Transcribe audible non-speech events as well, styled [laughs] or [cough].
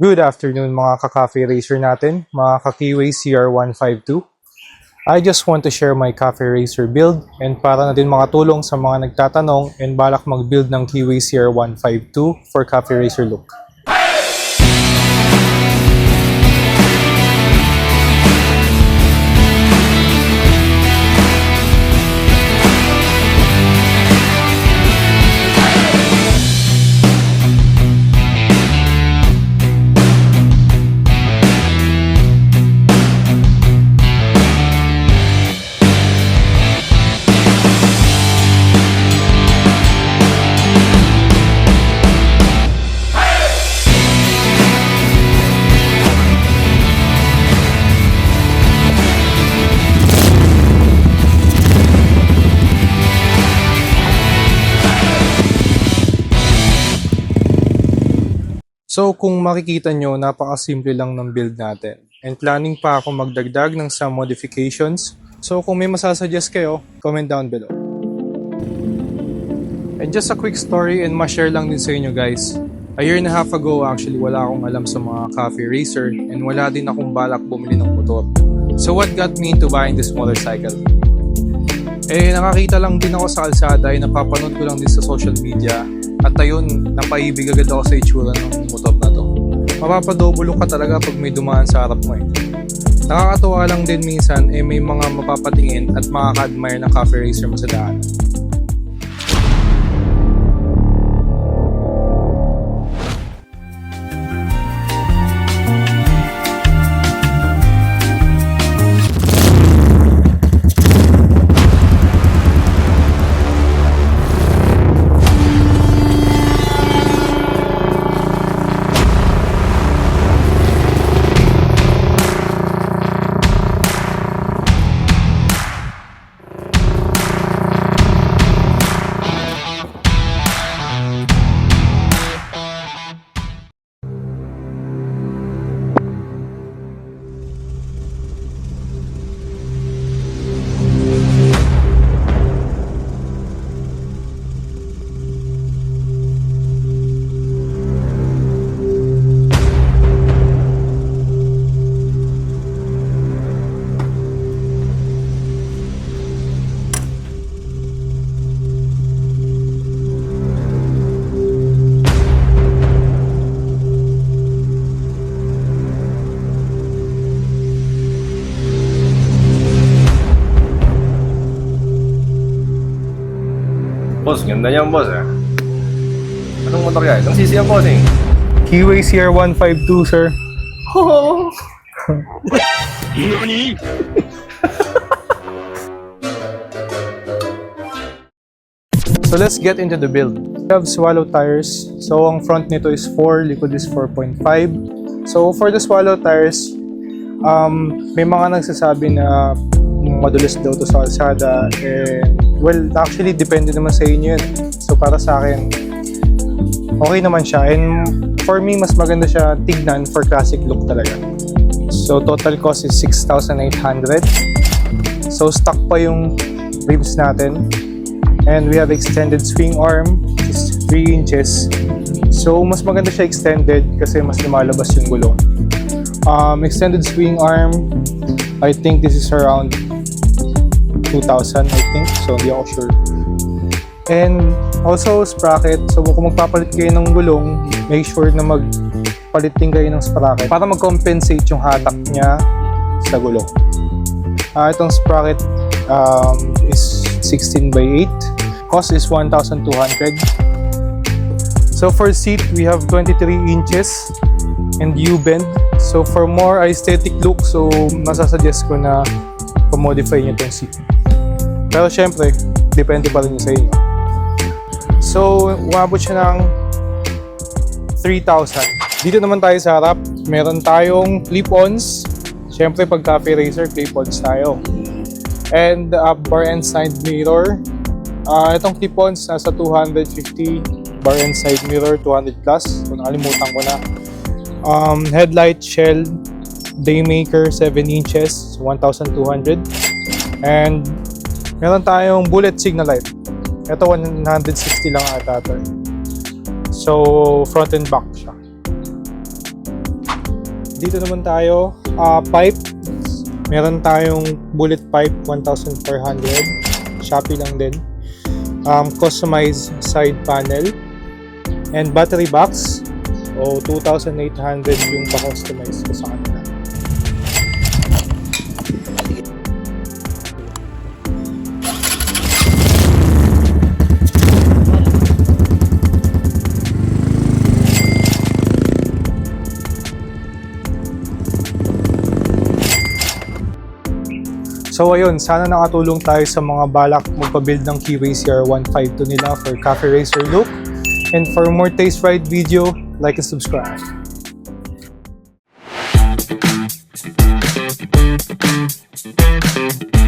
Good afternoon mga ka-coffee racer natin, mga ka-Kiway CR152. I just want to share my coffee racer build and para na din makatulong sa mga nagtatanong and balak mag-build ng Kiway CR152 for coffee racer look. So kung makikita nyo, napakasimple lang ng build natin. And planning pa ako magdagdag ng some modifications. So kung may masasuggest kayo, comment down below. And just a quick story and ma-share lang din sa inyo guys. A year and a half ago actually wala akong alam sa mga coffee racer and wala din akong balak bumili ng motor. So what got me into buying this motorcycle? Eh nakakita lang din ako sa kalsada ay napapanood ko lang din sa social media at ayun, napaibig agad ako sa itsura ng motor na to. Mapapadobulo ka talaga pag may dumaan sa harap mo eh. Nakakatuwa lang din minsan eh may mga mapapatingin at makaka-admire ng coffee racer mo sa daanan. Ganda niyan, boss, eh. Anong motor yan? Anong sisi yan, boss, eh? Kiway CR152 sir. [laughs] So let's get into the build. We have swallow tires. So ang front nito is 4, likod is 4.5. So for the swallow tires, um, may mga nagsasabi na madulas daw to sa kalsada. And, well, actually, depende naman sa inyo yun. So para sa akin, okay naman siya. And for me, mas maganda siya tignan for classic look talaga. So total cost is 6,800. So stock pa yung rims natin. And we have extended swing arm, which is 3 inches. So mas maganda siya extended kasi mas lumalabas yung gulong. Um, extended swing arm, I think this is around 2,000 I think. So hindi ako sure. And also sprocket. So kung magpapalit kayo ng gulong, make sure na magpalit din kayo ng sprocket para mag-compensate yung hatak niya sa gulong. Ah, itong sprocket um, is 16 by 8. Cost is 1,200. So for seat, we have 23 inches and U-bend. So for more aesthetic look, so masasuggest ko na pamodify nyo itong seat. Pero syempre, depende pa rin sa inyo. So, umabot siya ng 3,000. Dito naman tayo sa harap. Meron tayong clip-ons. Siyempre, pag cafe racer, clip-ons tayo. And uh, bar and side mirror. Uh, itong clip-ons, nasa 250. Bar and side mirror, 200 plus. So, nakalimutan ko na. Um, headlight shell, Daymaker, 7 inches, 1,200. And meron tayong bullet signal light. Ito 160 lang ata ito. So, front and back siya. dito naman tayo, ah, pipe. Meron tayong bullet pipe 1,400. Shopee lang din. Um, customized side panel. And battery box. O 2,800 yung pa-customize ko sa kanila. So ayun, sana nakatulong tayo sa mga balak magpa-build ng Keyway CR152 nila for Cafe Racer look. And for more Taste Ride video, like and subscribe. Müzik